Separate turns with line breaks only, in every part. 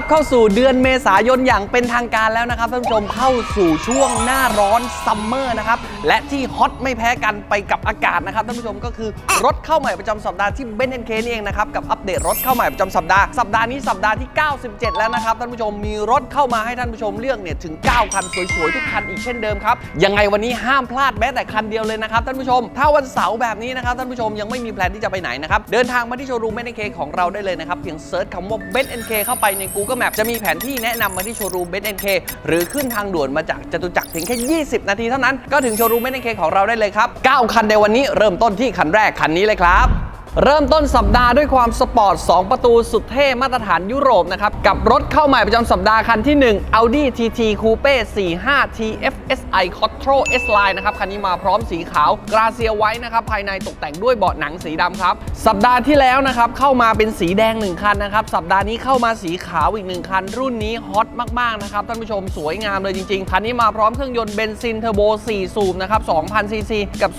รับเข้าสู่เดือนเมษายนอย่างเป็นทางการแล้วนะครับท่านผู้ชมเข้าสู่ช่วงหน้าร้อนซัมเมอร์นะครับและที่ฮอตไม่แพ้กันไปกับอากาศนะครับท่านผู้ชมก็คือรถเข้าใหม่ประจำสัปดาห์ที่เบนเอ็นเคนเองนะครับกับอัปเดตรถเข้าใหม่ประจำสัปดาห์สัปดาห์นี้สัปดาห์ที่ 97 แล้วนะครับท่านผู้ชมมีรถเข้ามาให้ท่านผู้ชมเลือกเนี่ยถึง 9 คันสวยๆทุกคันอีกเช่นเดิมครับยังไงวันนี้ห้ามพลาดแม้แต่คันเดียวเลยนะครับท่านผู้ชม ถ้าวันเสาร์แบบนี้นะครับท่านผู้ชมยังไม่มีแพลนที่จะไปไหนนะครับเดินทางมาที่โชว์รูมเบนเอ็นเคของเราได้เลยนะครับเพียงเซิร์ชคำว่าเบนเอ็นเคเข้าไปใน Google Map จะมีแผนที่แนะนำมาที่โชว์รูมเบนเอ็นเคหรือขึ้นทางด่วนมาจากจตุจักรเพียงแค่ 20 นาทีเท่านั้น ก็ถึงโชว์รูมเบนเอ็นเคของเราได้เลยครับ 9 คันในวันนี้เริ่มต้นที่คันแรกคันนี้เลยครับ เริ่มต้นสัปดาห์ด้วยความสปอร์ต 2 ประตูสุดเท่มาตรฐานยุโรปนะครับ กับรถเข้าใหม่ประจำสัปดาห์คันที่ 1 Audi TT Coupe 45 TFSI Quattro S Line นะครับ คันนี้มาพร้อมสีขาวกราเซียไว้นะครับ ภายในตกแต่งด้วยเบาะหนังสีดำครับ สัปดาห์ที่แล้วนะครับ เข้ามาเป็นสีแดง 1 คันนะครับ สัปดาห์นี้เข้ามาสีขาวอีก 1 คัน รุ่นนี้ฮอตมากๆนะครับท่านผู้ชมสวยงามเลยจริงๆคันนี้มาพร้อมเครื่องยนต์เบนซินเทอร์โบ4สูบนะครับ2,000ซีซีกับ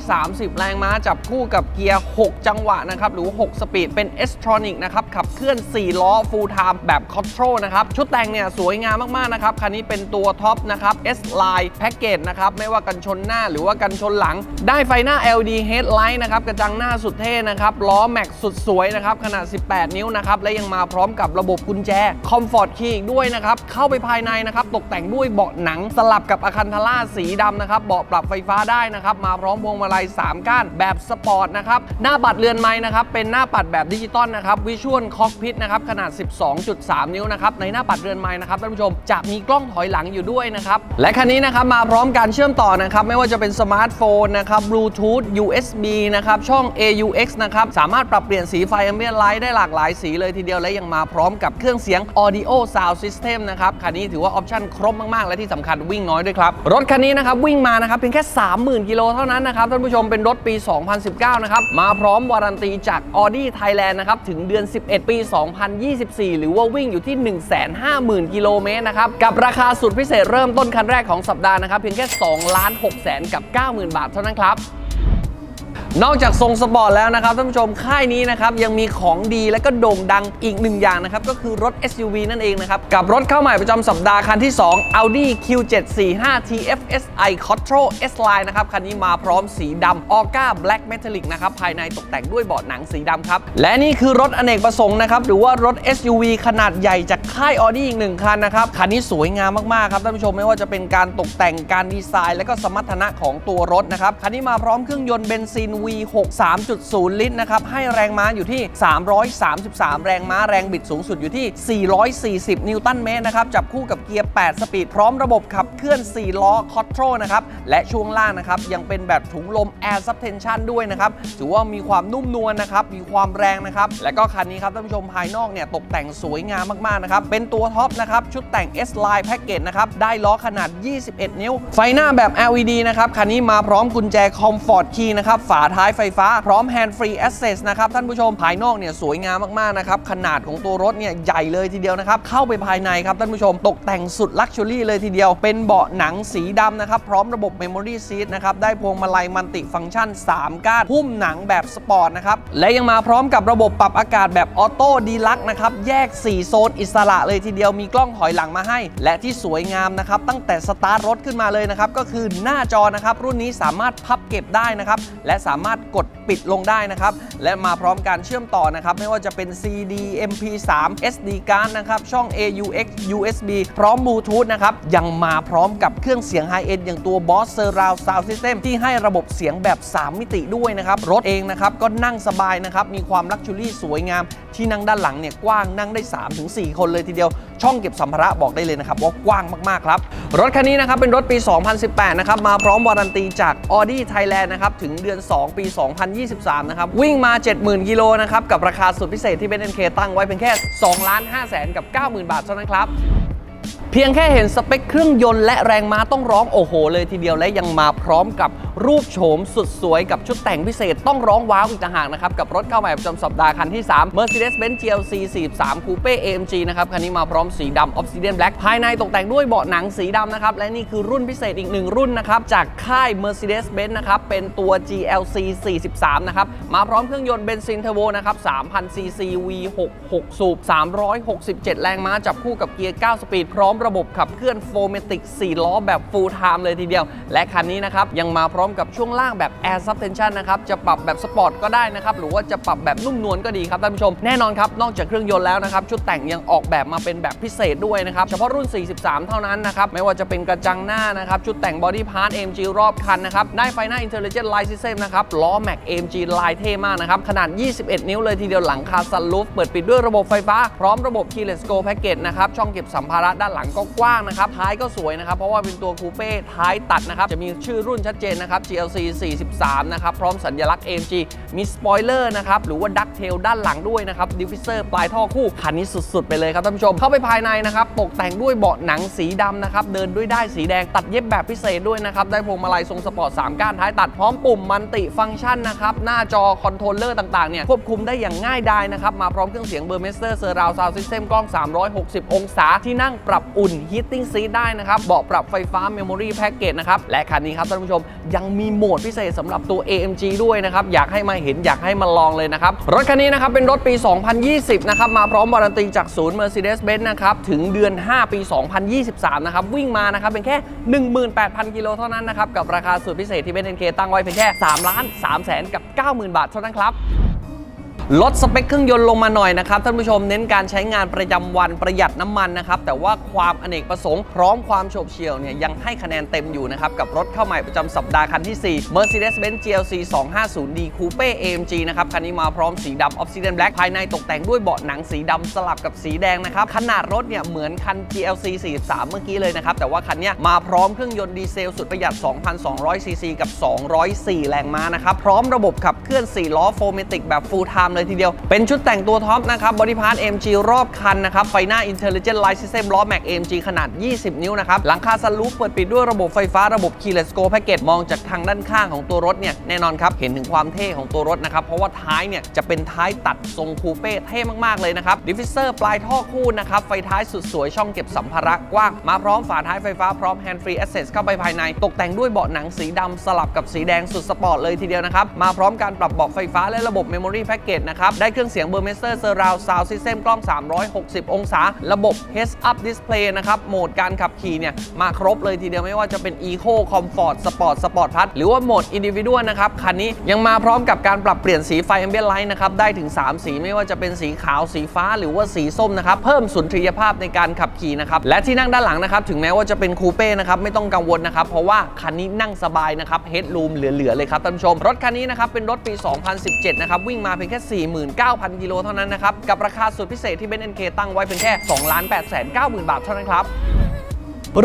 230 แรงม้าจับคู่กับเกียร์6จังหวะนะครับหรือ 6 สปีด เป็น s t r o n i c นะครับ ขับเคลื่อน 4 ล้อ full time แบบ Control นะครับ ชุดแต่งเนี่ย สวยงามมาก ๆ นะครับ คันนี้เป็นตัวท็อปนะครับ S Line Package นะครับ ไม่ว่ากันชนหน้าหรือว่ากันชนหลัง ได้ไฟหน้า LED Headlight นะครับ กระจังหน้าสุดเท่นะครับ ล้อแม็กสุดสวยนะครับ ขนาด 18 นิ้วนะครับ และยังมาพร้อมกับระบบกุญแจ Comfort Key อีกด้วยนะครับ เข้าไปภายในนะครับ ตกแต่งด้วยเบาะหนังสลับกับอาคันทาร่าสีดำนะครับ เบาะปรับไฟฟ้าได้นะครับ มาพร้อมพวงมาลัย 3 ก้านแบบสปอร์ตนะครับ หน้าบัตรเรือนไม้นะครับ เป็นหน้าปัดแบบดิจิตอลนะครับวิชวลคอกพิ t นะครับขนาด 12.3 นิ้วนะครับในหน้าปัดเรือนไม้นะครับท่านผู้ชมจะมีกล้องถอยหลังอยู่ด้วยนะครับและคันนี้นะครับมาพร้อมการเชื่อมต่อนะครับไม่ว่าจะเป็นสมาร์ทโฟนนะครับบลูทูธ USB นะครับช่อง AUX นะครับสามารถปรับเปลี่ยนสีไฟ Ambient Light ได้หลากหลายสีเลยทีเดียวและยังมาพร้อมกับเครื่องเสียง Audio Sound System นะครับคันนี้ถือว่าออปชั่นครบมาก ๆ และที่สำคัญวิ่งน้อยด้วยครับรถคันนี้นะครับวิ่งมานะครับเพียงแค่ 30,000กิโลเท่านั้นนะครับท่านผู้ชมเป็นรถปี 2019 นะครับมาพร้อมวารันตีจาก Audi Thailand นะครับ ถึงเดือน 11 ปี 2024 หรือว่าวิ่งอยู่ที่ 150,000 กิโลเมตรนะครับ กับราคาสุดพิเศษเริ่มต้นคันแรกของสัปดาห์นะครับ เพียงแค่ 2 ล้าน6แสนกับ 90,000 บาทเท่านั้นครับ นอกจากทรงสปอร์ตแล้วนะครับท่านผู้ชมค่ายนี้นะครับยังมีของดีและก็โด่งดังอีกหนึ่งอย่างนะครับก็คือรถ SUV นั่นเองนะครับกับรถเข้าใหม่ประจำสัปดาห์คันที่ 2 Audi Q745 TFSI Quattro S Line นะครับคันนี้มาพร้อมสีดำ Orca Black Metallic นะครับภายในตกแต่งด้วยเบาะหนังสีดำครับและนี่คือรถอเนกประสงค์นะครับหรือว่ารถ SUV ขนาดใหญ่จากค่าย Audi อีกหนึ่งคันนะครับคันนี้สวยงามมากๆครับท่านผู้ชมไม่ว่าจะเป็นการตกแต่งการดีไซน์ และก็สมรรถนะของตัวรถนะครับคันนี้มาพร้อมเครื่องยนต์เบนซิน V6 3.0 ลิตรนะครับ ให้แรงม้าอยู่ที่ 333 แรงม้าแรงบิดสูงสุดอยู่ที่ 440 นิวตันเมตรนะครับ จับคู่กับเกียร์ 8 สปีด พร้อมระบบขับเคลื่อน 4 ล้อคอ t โ o นะครับ และช่วงล่างนะครับ ยังเป็นแบบถุงลม Air Suspension ด้วยนะครับ ถือว่ามีความนุ่มนวลนะครับ มีความแรงนะครับ และก็คันนี้ครับท่านผู้ชมภายนอกเนี่ยตกแต่งสวยงามมากๆนะครับ เป็นตัวท็อปนะครับชุดแต่ง S Line Package นะครับได้ล้อขนาด 21 นิ้ว ไฟหน้าแบบ LED นะครับคันนี้มาพร้อมกุญแจ Comfort Key นะครับฝาท้ายไฟฟ้าพร้อม Hand Free Access นะครับท่านผู้ชมภายนอกเนี่ยสวยงามมากๆนะครับขนาดของตัวรถเนี่ยใหญ่เลยทีเดียวนะครับเข้าไปภายในครับท่านผู้ชมตกแต่งสุดลักชัวรี่เลยทีเดียว เป็นเบาะหนังสีดำนะครับพร้อมระบบ Memory Seat นะครับได้พวงมาลัยมัลติฟังก์ชัน 3 ก้านหุ้มหนังแบบสปอร์ตนะครับและยังมาพร้อมกับระบบปรับอากาศแบบออโต้ดีลักนะครับแยก 4 โซนอิสระเลยทีเดียวมีกล้องถอยหลังมาให้ และที่สวยงามนะครับตั้งแต่สตาร์ทรถขึ้นมาเลยนะครับก็คือหน้าจอนะครับรุ่นนี้สามารถพับเก็บได้นะครับและสามามารถกดปิดลงได้นะครับ และมาพร้อมการเชื่อมต่อนะครับ ไม่ว่าจะเป็น CD MP3 SD card นะครับ ช่อง AUX USB พร้อมบลูทูธนะครับ ยังมาพร้อมกับเครื่องเสียงไฮเอ็นอย่างตัว Boss Surround Sound System ที่ให้ระบบเสียงแบบ 3 มิติด้วยนะครับ รถเองนะครับ ก็นั่งสบายนะครับ มีความลักชัวรี่สวยงาม ที่นั่งด้านหลังเนี่ยกว้างนั่งได้ 3-4 คนเลยทีเดียว ช่องเก็บสัมภาระบอกได้เลยนะครับว่ากว้างมากๆครับ รถคันนี้นะครับเป็นรถปี 2018 นะครับมาพร้อมวารันตีจาก Audi Thailand นะครับถึงเดือน 2 ปี 2023 นะครับวิ่งมา 70,000 กิโลนะครับกับราคาสุดพิเศษที่เบนซ์เคตั้งไว้เพียงแค่2ล้าน5แสนกับ 90,000 บาทเท่านั้นครับ เพียงแค่เห็นสเปคเครื่องยนต์และแรงม้าต้องร้องโอ้โห เลยทีเดียวและยังมาพร้อมกับรูปโฉมสุดสวยกับชุดแต่งพิเศษต้องร้องว้าวอีกต่างหากนะครับ กับรถเข้าใหม่ประจำสัปดาห์คันที่ 3 Mercedes-Benz GLC 43 Coupe AMG นะครับ คันนี้มาพร้อมสีดำ Obsidian Black ภายในตกแต่งด้วยเบาะหนังสีดำนะครับ และนี่คือรุ่นพิเศษอีกหนึ่งรุ่นนะครับ จากค่าย Mercedes-Benz นะครับ เป็นตัว GLC 43 นะครับ มาพร้อมเครื่องยนต์เบนซินเทอร์โบนะครับ 3,000 cc V6 6สูบ367 แรงม้าจับคู่กับเกียร์ 9 สปีดพร้อมระบบขับเคลื่อนโฟเมติก 4 ล้อแบบ full time เลยทีเดียว และคันนี้นะครับ ยังมาพร้อมกับช่วงล่างแบบ air suspension นะครับ จะปรับแบบสปอร์ตก็ได้นะครับ หรือว่าจะปรับแบบนุ่มนวลก็ดีครับท่านผู้ชม แน่นอนครับ นอกจากเครื่องยนต์แล้วนะครับ ชุดแต่งยังออกแบบมาเป็นแบบพิเศษด้วยนะครับ เฉพาะรุ่น 43 เท่านั้นนะครับ ไม่ว่าจะเป็นกระจังหน้านะครับ ชุดแต่งบอดี้พาร์ท AMG รอบคันนะครับ ได้ไฟหน้า Intelligent Light System นะครับ ล้อ Mac AMG ลายเท่มากนะครับ ขนาด 21 นิ้วเลยทีเดียว หลังคาซันลูฟเปิดปิดด้วยระบบไฟฟ้า พร้อมระบบ Keyless Go Package นะครับ ช่องเก็บสัมภาระด้านหลังก็กว้างนะครับ ท้ายก็สวยนะครับ เพราะว่าเป็นตัวคูเป้ท้ายตัดนะครับ จะมีชื่อรุ่นชัดเจนนะครับ GLC 43 นะครับ พร้อมสัญลักษณ์ AMG มีสปอยเลอร์นะครับ หรือว่าดักเทลด้านหลังด้วยนะครับ ดิฟฟิเซอร์ปลายท่อคู่ คันนี้สุดๆ ไปเลยครับท่านผู้ชม เข้าไปภายในนะครับ ตกแต่งด้วยเบาะหนังสีดำนะครับ เดินด้วยได้สีแดง ตัดเย็บแบบพิเศษด้วยนะครับ ได้พวงมาลัยทรงสปอร์ต 3 ก้านท้ายตัด พร้อมปุ่มมันติฟังก์ชันนะครับ หน้าจอคอนโทรลเลอร์ต่างๆ เนี่ย ควบคุมได้อย่างง่ายดายนะครับ มาพร้อมเครื่องเสียงเบอร์เมสเตอร์เซอร์ราวซาวซิสเต็มกล้อง 360 องศาที่นั่งปรับอุนฮีตติ้งซีทได้นะครับเบาะปรับไฟฟ้าเมมโมรี่แพ็กเกจนะครับและคันนี้ครับท่านผู้ชมยังมีโหมดพิเศษสำหรับตัว AMG ด้วยนะครับอยากให้มาเห็นอยากให้มาลองเลยนะครับรถคันนี้นะครับเป็นรถปี 2020 นะครับมาพร้อมวารันตีจากศูนย์ Mercedes-Benz นะครับถึงเดือน 5 ปี 2023 นะครับวิ่งมานะครับเป็นแค่ 18,000 กิโลเท่านั้นนะครับกับราคาสุดพิเศษที่เบนซ์เคตั้งไว้เพียงแค่3ล้าน3แสนกับ 90,000 บาทเท่านั้นครับ ลดสเปคเครื่องยนต์ลงมาหน่อยนะครับท่านผู้ชมเน้นการใช้งานประจำวันประหยัดน้ำมันนะครับแต่ว่าความอเนกประสงค์พร้อมความโฉบเฉี่ยวเนี่ยยังให้คะแนนเต็มอยู่นะครับกับรถเข้าใหม่ประจำสัปดาห์คันที่ 4 Mercedes-Benz GLC 250D Coupe AMG นะครับคันนี้มาพร้อมสีดำ Obsidian Black ภายในตกแต่งด้วยเบาะหนังสีดำสลับกับสีแดงนะครับขนาดรถเนี่ยเหมือนคัน GLC 43 เมื่อกี้เลยนะครับแต่ว่าคันนี้มาพร้อมเครื่องยนต์ดีเซลสุดประหยัด 2,200ซีซีกับ 204 แรงม้านะครับพร้อมระบบขับเคลื่อน4ล้อโฟเมติกแบบ full time เลยทีเดียว เป็นชุดแต่งตัวท็อปนะครับบอดี้พาร์ท MG รอบคันนะครับ ไฟหน้า Intelligent Light System ล้อ Mac AMG ขนาด 20 นิ้วนะครับ หลังคาซันรูฟเปิดปิดด้วยระบบไฟฟ้าระบบ Keyless Go Package มองจากทางด้านข้างของตัวรถเนี่ยแน่นอนครับเห็นถึงความเท่ของตัวรถนะครับเพราะว่าท้ายเนี่ยจะเป็นท้ายตัดทรงคูเป้เท่มากๆเลยนะครับดิฟฟิเซอร์ปลายท่อคู่นะครับไฟท้ายสุดสวยช่องเก็บสัมภาระกว้างมาพร้อมฝาท้ายไฟฟ้าพร้อม Hand Free Access เข้าไปภายใน ตกแต่งด้วยเบาะหนังสีดำสลับกับสีแดงสุดสปอร์ตเลยทีเดียวนะครับมาพร้อมการปรับเบาะไฟฟ้าและระบบ Memory Package นะครับ ได้เครื่องเสียง Burmester Surround Sound System กล้อง 360 องศา ระบบ Heads Up Display นะครับ โหมดการขับขี่เนี่ย มาครบเลยทีเดียวไม่ว่าจะเป็น Eco Comfort Sport Sport Plus หรือว่าโหมด Individual นะครับ คันนี้ยังมาพร้อมกับการปรับเปลี่ยนสีไฟ Ambient Light นะครับ ได้ถึง 3 สีไม่ว่าจะเป็นสีขาวสีฟ้าหรือว่าสีส้มนะครับ เพิ่มสุนทรียภาพในการขับขี่นะครับ และที่นั่งด้านหลังนะครับถึงแม้ว่าจะเป็นคูเป้นะครับไม่ต้องกังวลนะครับเพราะว่าคันนี้นั่งสบายนะครับ Headroom เหลือๆเลยครับท่านผู้ชมรถคันนี้นะครับเป็นรถปี 2017 นะครับวิ่งมาเพียงแค่49,000 กิโลเท่านั้นนะครับ กับราคาสุดพิเศษที่เบนซ์เคตั้งไว้เพียงแค่2ล้าน8แสน90,000 บาทเท่านั้นครับ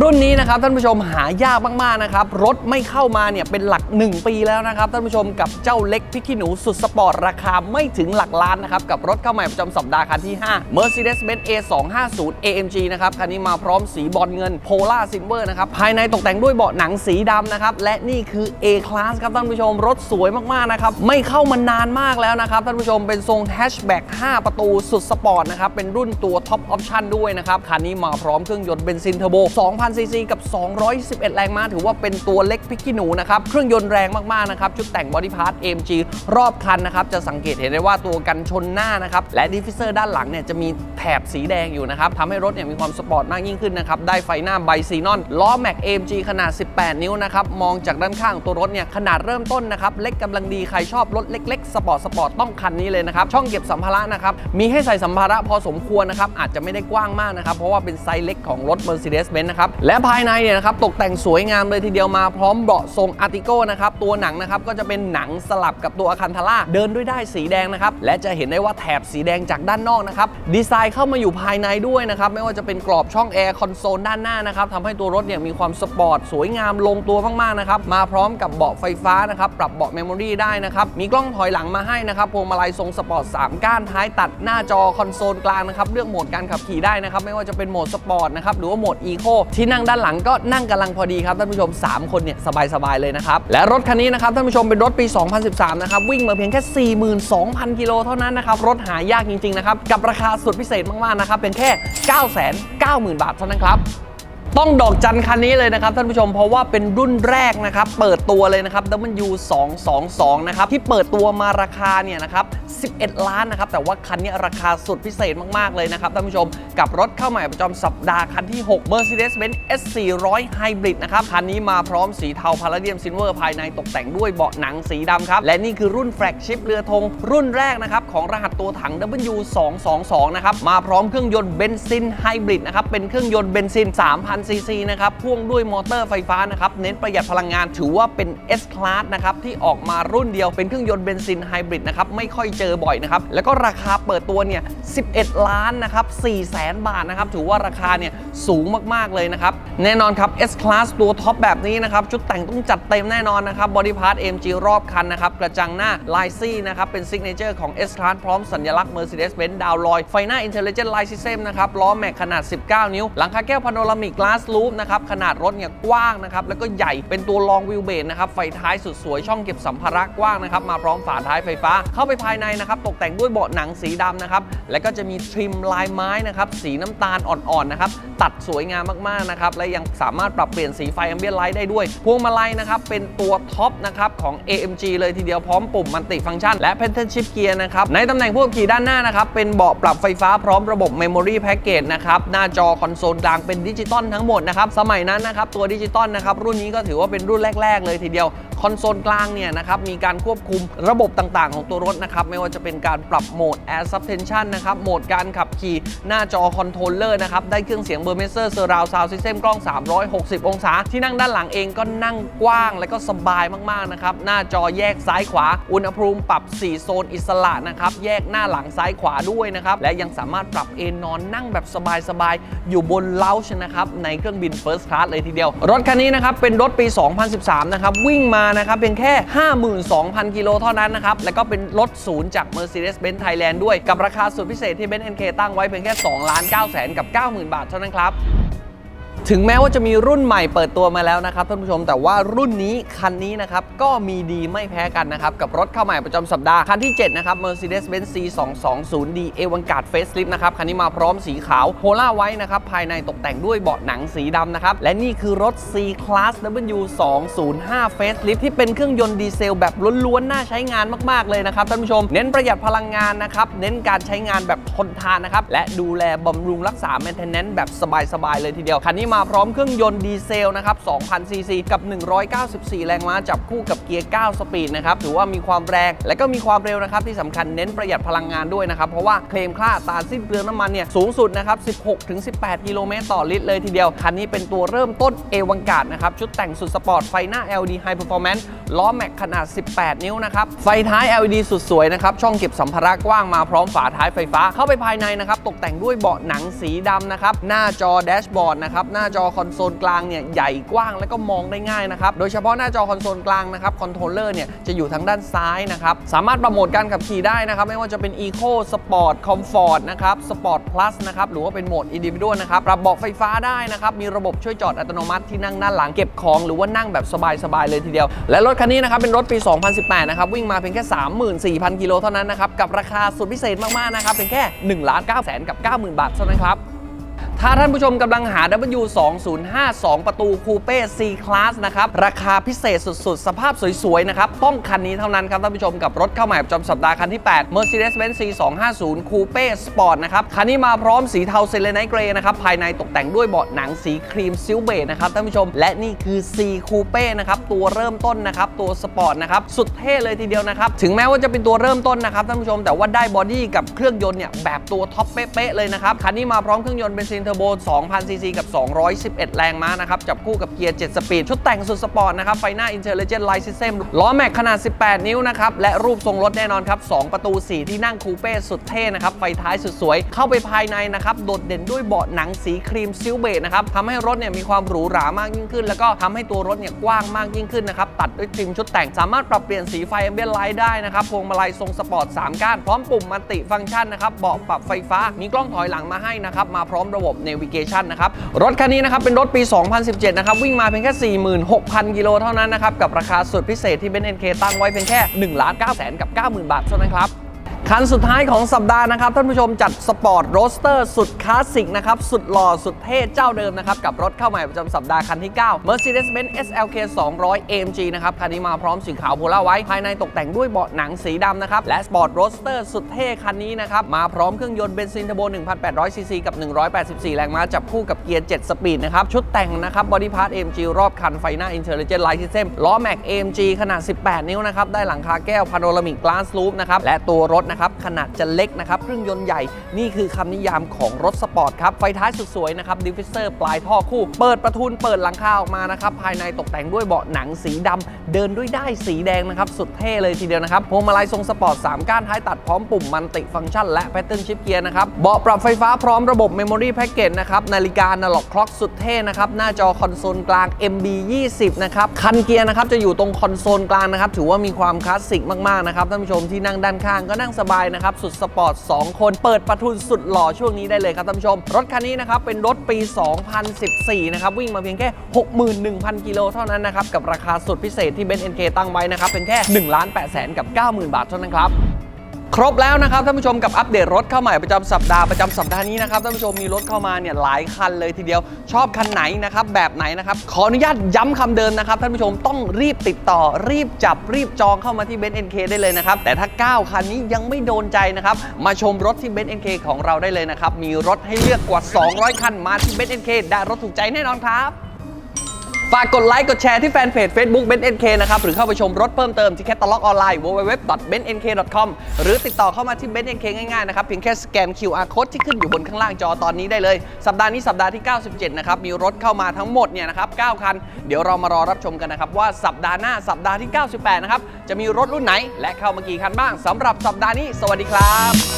รุ่นนี้นะครับท่านผู้ชมหายากมากๆนะครับรถไม่เข้ามาเนี่ยเป็นหลัก 1 ปีแล้วนะครับท่านผู้ชมกับเจ้าเล็กพิกขี้หนูสุดสปอร์ตราคาไม่ถึงหลักล้านนะครับกับรถเข้าใหม่ประจำสัปดาห์คันที่ 5 Mercedes-Benz A250 AMG นะครับคันนี้มาพร้อมสีบอลเงิน Polar Silver นะครับภายในตกแต่งด้วยเบาะหนังสีดำนะครับและนี่คือ A Class ครับท่านผู้ชมรถสวยมากๆนะครับไม่เข้ามานานมากแล้วนะครับท่านผู้ชมเป็นทรงแฮชแบ็ก5 ประตูสุดสปอร์ตนะครับเป็นรุ่นตัวท็อปออปชั่นด้วยนะครับคันนี้มาพร้อมเครื่องยนต์เบนซินเทอร์โบ2,000ซีซีกับ 211 แรงม้าถือว่าเป็นตัวเล็กพริกขี้หนูนะครับ เครื่องยนต์แรงมาก ๆ นะครับ ชุดแต่งบอดี้พาร์ท AMG รอบคันนะครับ จะสังเกตเห็นได้ว่าตัวกันชนหน้านะครับ และดิฟฟิเซอร์ด้านหลังเนี่ยจะมีแถบสีแดงอยู่นะครับทำให้รถเนี่ยมีความสปอร์ตมากยิ่งขึ้นนะครับ ได้ไฟหน้าไบซีนอนล้อแม็ก AMG ขนาด 18 นิ้วนะครับ มองจากด้านข้างตัวรถเนี่ยขนาดเริ่มต้นนะครับเล็กกำลังดีใครชอบรถเล็ก ๆ สปอร์ตสปอร์ตต้องคันนี้เลยนะครับช่องเก็บสัมภาระนะครับมีให้ใส่สัมภาระพอสมควรนะครับอาจจะไม่ได้กว้างมากนะครับเพราะว่าเป็นไซส์เล็กของรถ Mercedes-Benz นะครับนะครับ และภายในเนี่ยนะครับตกแต่งสวยงามเลยทีเดียวมาพร้อมเบาะทรงอาร์ติโก้นะครับ ตัวหนังนะครับก็จะเป็นหนังสลับกับตัวอาคันทาร่าเดินด้วยได้สีแดงนะครับ และจะเห็นได้ว่าแถบสีแดงจากด้านนอกนะครับ ดีไซน์เข้ามาอยู่ภายในด้วยนะครับ ไม่ว่าจะเป็นกรอบช่องแอร์คอนโซลด้านหน้านะครับทำให้ตัวรถเนี่ยมีความสปอร์ตสวยงามลงตัวมากๆนะครับ มาพร้อมกับเบาะไฟฟ้านะครับ ปรับเบาะเมมโมรีได้นะครับ มีกล้องถอยหลังมาให้นะครับ พวงมาลัยทรงสปอร์ต 3 ก้านท้ายตัดหน้าจอคอนโซลกลางนะครับ เลือกโหมดการขับขี่ได้นะครับ ไม่ว่าจะเป็นโหมดสปอร์ตนะครับ หรือว่าโหมดอีโคที่นั่งด้านหลังก็นั่งกำลังพอดีครับท่านผู้ชม 3 คนเนี่ยสบายๆเลยนะครับ และรถคันนี้นะครับท่านผู้ชมเป็นรถปี 2013 นะครับ วิ่งมาเพียงแค่ 42,000 กิโลเท่านั้นนะครับ รถหายากจริงๆนะครับ กับราคาสุดพิเศษมากๆนะครับเป็นแค่ 990,000 บาทเท่านั้นครับ ต้องดอกจันคันนี้เลยนะครับท่านผู้ชมเพราะว่าเป็นรุ่นแรกนะครับเปิดตัวเลยนะครับ W222 นะครับที่เปิดตัวมาราคาเนี่ยนะครับ11 ล้านนะครับแต่ว่าคันนี้ราคาสุดพิเศษมากๆเลยนะครับท่านผู้ชมกับรถเข้าใหม่ประจำสัปดาห์คันที่ 6 Mercedes-Benz S400 Hybrid นะครับคันนี้มาพร้อมสีเทาพาราเดียมซิลเวอร์ภายในตกแต่งด้วยเบาะหนังสีดำครับและนี่คือรุ่นแฟลกชิพเรือธงรุ่นแรกนะครับของรหัสตัวถัง W222 นะครับมาพร้อมเครื่องยนต์เบนซินไฮบริดนะครับเป็นเครื่องยนต์เบนซิน3,000ซีซีนะครับพ่วงด้วยมอเตอร์ไฟฟ้านะครับเน้นประหยัดพลังงานถือว่าเป็น S Class นะครับที่ออกมารุ่นเดียวเป็นเครื่องยนต์เบนซินไฮบริดนะครับไม่ค่อยเจอบ่อยนะครับแล้วก็ราคาเปิดตัวเนี่ย 11 ล้านนะครับ4แสนบาทนะครับถือว่าราคาเนี่ยสูงมากๆเลยนะครับแน่นอนครับ S Class ตัวท็อปแบบนี้นะครับชุดแต่งต้องจัดเต็มแน่นอนนะครับบอดี้พาร์ท AMG รอบคันนะครับกระจังหน้าลายซี่นะครับเป็นซิกเนเจอร์ของ S Class พร้อมสัญลักษณ์ Mercedes-Benz ดาวลอยไฟหน้า Intelligent Light System นะครับล้อแม็กขนาด 19 นิ้ว หลังคาแก้วพาโนรามิก Glass Roof นะครับขนาดรถเนี่ยกว้างนะครับแล้วก็ใหญ่เป็นตัวลองวิวเบนนะครับไฟท้ายสุดสวยช่องเก็บสัมภาระกว้างนะครับมาพร้อมฝาท้ายไฟฟ้าเข้าไปภายในนะครับตกแต่งด้วยเบาะหนังสีดำนะครับและก็จะมีทริมลายไม้นะครับสีน้ำตาลอ่อนๆนะครับตัดสวยงามมากๆนะครับและยังสามารถปรับเปลี่ยนสีไฟ Ambient Light ได้ด้วย พวงมาลัยนะครับเป็นตัวท็อปนะครับของ AMG เลยทีเดียวพร้อมปุ่มมัลติฟังก์ชันและ p a t t e r n Shift Gear นะครับในตำแหน่งผู้ขับขี่ด้านหน้านะครับเป็นเบาะปรับไฟฟ้าพร้อมระบบ Memory Package นะครับหน้าจอคอนโซลกลางเป็นดิจิตอลทั้งหมดนะครับสมัยนั้นนะครับตัวดิจิตอลนะครับรุ่นนี้ก็ถือว่าเป็นรุ่นแรก ๆ เลยทีเดียวคอนโซลกลางเนี่ยนะครับมีการควบคุมระบบต่างๆ ของตัวรถนะครับไม่ว่าจะเป็นการปรับโหมด Air Suspension นะครับโหมดการขับขี่หน้าจอคอนโทรลเลอร์นะครับได้เครื่องเสียงเบอร์เมเซอร์เซอร์ราวซาวด์ซิสเต็มกล้อง 360 องศา ที่นั่งด้านหลังเองก็นั่งกว้างและก็สบายมากๆนะครับหน้าจอแยกซ้ายขวา อุณหภูมิปรับ 4 โซนอิสระนะครับแยกหน้าหลังซ้ายขวาด้วยนะครับและยังสามารถปรับเอนนอนนั่งแบบสบายๆอยู่บนเลาชนะครับในเครื่องบิน First Class เลยทีเดียว รถคันนี้นะครับเป็นรถปี 2013 นะครับวิ่งมานะครับเพียงแค่ 52,000 กิโลเท่านั้นนะครับ แล้วก็เป็นรถศูนย์จาก Mercedes-Benz Thailand ด้วย กับราคาสุดพิเศษที่ Benz NK ตั้งไว้เพียงแค่2ล้าน9แสนกับ 90,000 บาทเท่านั้นครับ ถึงแม้ว่าจะมีรุ่นใหม่เปิดตัวมาแล้วนะครับท่านผู้ชมแต่ว่ารุ่นนี้คันนี้นะครับก็มีดีไม่แพ้กันนะครับกับรถเข้าใหม่ประจำสัปดาห์ คันที่ 7 นะครับ Mercedes-Benz C220D Avantgarde Facelift นะครับ คันนี้มาพร้อมสีขาวโพล่าไว้นะครับ ภายในตกแต่งด้วยเบาะหนังสีดำนะครับ และนี่คือรถ C Class W205 Facelift ที่เป็นเครื่องยนต์ดีเซลแบบล้วนๆ น่าใช้งานมากๆเลยนะครับท่านผู้ชม เน้นประหยัดพลังงานนะครับเน้นการใช้งานแบบทนทานนะครับและดูแลบำรุงรักษา maintenance แบบสบายๆเลยทีเดียวคันนี้มาพร้อมเครื่องยนต์ดีเซลนะครับ2,000ซีซีกับ 194 แรงม้าจับคู่กับเกียร์ 9 สปีดนะครับถือว่ามีความแรง และก็มีความเร็วนะครับที่สำคัญเน้นประหยัดพลังงานด้วยนะครับ เพราะว่าเคลมค่าตราสิ้นเปลืองน้ำมันเนี่ยสูงสุดนะครับ 16-18 กิโลเมตรต่อลิตรเลยทีเดียว คันนี้เป็นตัวเริ่มต้นเอวังกาดนะครับ ชุดแต่งสุดสปอร์ต ไฟหน้า LED High Performance ล้อแม็กขนาด 18 นิ้วนะครับ ไฟท้าย LED สุดสวยนะครับ ช่องเก็บสัมภาระกว้างมาพร้อมฝาท้ายไฟฟ้าเข้าไปภายในนะครับ ตกแต่งด้วยเบาะหนังสีดำนะครับ หน้าจอแดชบอร์ดนะครับ หน้าจอคอนโซลกลางเนี่ยใหญ่กว้างและก็มองได้ง่ายนะครับ โดยเฉพาะหน้าจอคอนโซลกลางนะครับคอนโทรลเลอร์เนี่ยจะอยู่ทางด้านซ้ายนะครับ สามารถปรับโมดการขับขี่ได้นะครับ ไม่ว่าจะเป็น Eco Sport Comfort นะครับ Sport Plus นะครับ หรือว่าเป็นโหมด Individual นะครับ ปรับเบาะไฟฟ้าได้นะครับ มีระบบช่วยจอดอัตโนมัติที่นั่งด้านหลังเก็บของ หรือว่านั่งแบบสบายๆเลยทีเดียว และรถคันนี้นะครับเป็นรถปี 2018 นะครับ วิ่งมาเพียงแค่ 34,000 กิโลเท่านั้นนะครับ กับราคาสุดพิเศษมากๆนะครับเพียงแค่1ล้าน9แสนกับ 90,000 บาทเท่านั้นครับ ถ้าท่านผู้ชมกำลังหา W2052 ประตูคูเป้ C Class นะครับ ราคาพิเศษสุด ๆ สภาพสวย ๆ นะครับ ต้องคันนี้เท่านั้นครับท่านผู้ชมกับรถเข้าใหม่ประจำสัปดาห์คันที่ 8 Mercedes-Benz C250 Coupe Sport นะครับ คันนี้มาพร้อมสีเทาเซเลนไนเกรนะครับ ภายในตกแต่งด้วยเบาะหนังสีครีมซิลเบจนะครับท่านผู้ชม และนี่คือ C Coupe นะครับ ตัวเริ่มต้นนะครับ ตัวสปอร์ตนะครับ สุดเท่เลยทีเดียวนะครับ ถึงแม้ว่าจะเป็นตัวเริ่มต้นนะครับท่านผู้ชม แต่ว่าได้บอดี้กับเครื่องยนต์เนี่ยแบบตัวท็อปเป๊ะๆเลยนะครับคันนี้มาพร้อมเครื่องยนต์เบนซินเทอร์โบ 2,000ซีซีกับ 211 แรงม้านะครับ จับคู่กับเกียร์ 7 สปีด ชุดแต่งสุดสปอร์ตนะครับ ไฟหน้า Intelligent Light System ล้อแม็กขนาด 18 นิ้วนะครับ และรูปทรงรถแน่นอนครับ 2 ประตู 4 ที่นั่งคูเป้สุดเท่นะครับ ไฟท้ายสุดสวย เข้าไปภายในนะครับ โดดเด่นด้วยเบาะหนังสีครีมซิลเบจนะครับทำให้รถเนี่ยมีความหรูหรามากยิ่งขึ้น แล้วก็ทำให้ตัวรถเนี่ยกว้างมากยิ่งขึ้นนะครับ ตัดด้วยทริมชุดแต่ง สามารถปรับเปลี่ยนสีไฟแอมเบียนไลท์ได้นะครับ พวงมาลัยทรงสปอร์ต 3 ก้าน พร้อมปุ่มมัลติฟังก์ชันนะครับ เบาะปรับไฟฟ้า มีกล้องถอยหลังมาให้นะครับ มาพร้อมระบบ Navigation นะครับ รถคันนี้นะครับ เป็นรถปี 2017 นะครับ วิ่งมาเพียงแค่ 46,000 กิโลเท่านั้นนะครับ กับราคาสุดพิเศษที่เบนเอ็นเคตั้งไว้เพียงแค่1ล้าน9แสนกับ 90,000 บาทเท่านั้นครับ คันสุดท้ายของสัปดาห์นะครับ ท่านผู้ชมจัดสปอร์ตโรสเตอร์สุดคลาสสิกนะครับ สุดหล่อสุดเท่เจ้าเดิมนะครับ กับรถเข้าใหม่ประจำสัปดาห์คันที่ 9 Mercedes-Benz SLK 200 AMG นะครับ คันนี้มาพร้อมสีขาวโพล่าไว้ ภายในตกแต่งด้วยเบาะหนังสีดำนะครับ และสปอร์ตโรสเตอร์สุดเท่คันนี้นะครับ มาพร้อมเครื่องยนต์เบนซินเทอร์โบ 1,800 ซีซีกับ 184 แรงม้าจับคู่กับเกียร์ 7 สปีดนะครับชุดแต่งนะครับบอดี้พาร์ท AMG รอบคันไฟหน้า Intelligent Light System ล้อแม็ก AMG ขนาด 18 นิ้วนะครับได้หลังคาแก้วพาโนรามิกกลาสลูปนะครับและตัวรถนะครับขนาดจะเล็กนะครับเครื่องยนต์ใหญ่นี่คือคำนิยามของรถสปอร์ตครับไฟท้ายสุดสวยนะครับดิฟฟิเซอร์ปลายท่อคู่ เปิดประทุนเปิดหลังคาออกมานะครับภายในตกแต่งด้วยเบาะหนังสีดำเดินด้วยได้สีแดงนะครับสุดเท่เลยทีเดียวนะครับพวงมาลัยทรงสปอร์ต3ก้านท้ายตัดพร้อมปุ่มมันติฟังก์ชันและแพทเทิร์นชิปเกียร์นะครับเบาะปรับไฟฟ้าพร้อมระบบเมมโมรี่แพ็กเกจนะครับนาฬิกานาล็อกคล็อกสุดเท่นะครับหน้าจอคอนโซลกลาง MB 20นะครับคันเกียร์นะครับจะอยู่ตรงคอนโซลกลางนะครับถือว่ามีความคลาสสิกมากๆนะครับท่านผู้ชมที่นั่งด้านข้างก็นั่งสบายนะครับ สุดสปอร์ต 2 คนเปิดประทุนสุดหล่อช่วงนี้ได้เลยครับท่านผู้ชม รถคันนี้นะครับ เป็นรถปี 2014 นะครับ วิ่งมาเพียงแค่ 61,000 กิโลเท่านั้นนะครับ กับราคาสุดพิเศษที่เบนซ์เอ็นเคตั้งไว้นะครับ เป็นแค่1ล้าน8แสนกับ 90,000 บาทเท่านั้นครับ ครบแล้วนะครับท่านผู้ชมกับอัปเดตรถเข้าใหม่ประจำสัปดาห์ประจำสัปดาห์นี้นะครับท่านผู้ชมมีรถเข้ามาเนี่ยหลายคันเลยทีเดียวชอบคันไหนนะครับแบบไหนนะครับขออนุญาตย้ำคำเดิมนะครับท่านผู้ชมต้องรีบติดต่อ รีบจับรีบจองเข้ามาที่เบนซ์เอ็นเคได้เลยนะครับแต่ถ้า 9 คันนี้ยังไม่โดนใจนะครับมาชมรถที่เบนซ์เอ็นเคของเราได้เลยนะครับมีรถให้เลือกกว่า 200 คันมาที่เบนซ์เอ็นเคได้รถถูกใจแน่นอนครับ ฝากกดไลค์กดแชร์ที่แฟนเพจ Facebook b e n n k นะครับ หรือเข้าไปชมรถเพิ่มเติมที่แคตตาล็อกออนไลน์ www.bennk.com หรือติดต่อเข้ามาที่ b e n n k ง่ายๆ นะครับ เพียงแค่สแกน QR code ที่ขึ้นอยู่บนข้างล่างจอตอนนี้ได้เลย สัปดาห์นี้สัปดาห์ที่ 97 นะครับ มีรถเข้ามาทั้งหมดเนี่ยนะครับ 9 คัน เดี๋ยวเรามารอรับชมกันนะครับ ว่าสัปดาห์หน้าสัปดาห์ที่ 98 นะครับจะมีรถรุ่นไหน และเข้ามากี่คันบ้างสำหรับสัปดาห์นี้ สวัสดีครับ